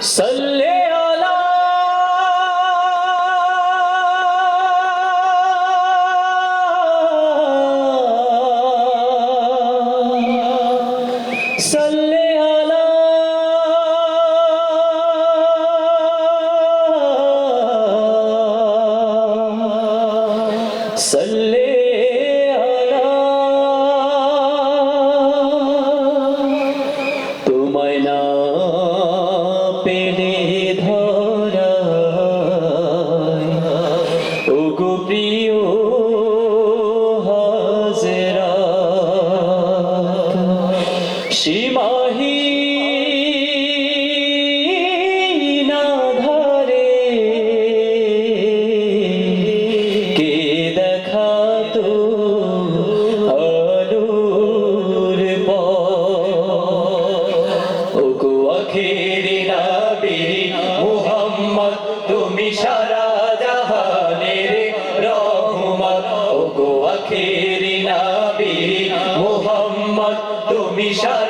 صلي প্রিয় হাজেরা সীমাহী নবীর নবী মোহাম্মদ তুমি সার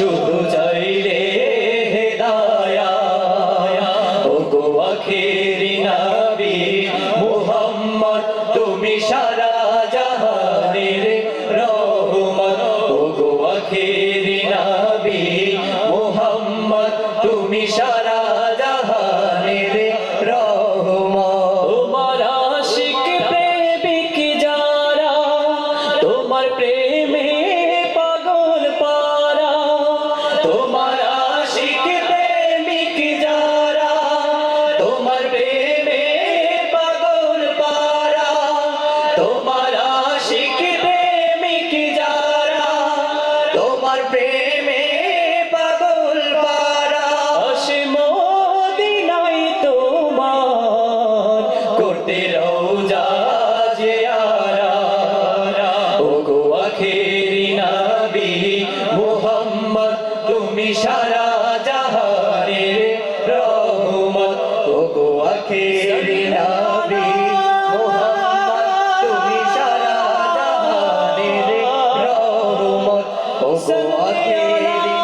শুধু চাই রে হেদায়া ওগো আখেরি নবী, মুহাম্মদ, তুমি সারা জাহানের রহমত ওগো আখেরি নবী। তুমি সারা জাহানের রহমত। ওগো আখেরি নবী তুমি সারা জাহানের রহমত। ওগো আখেরি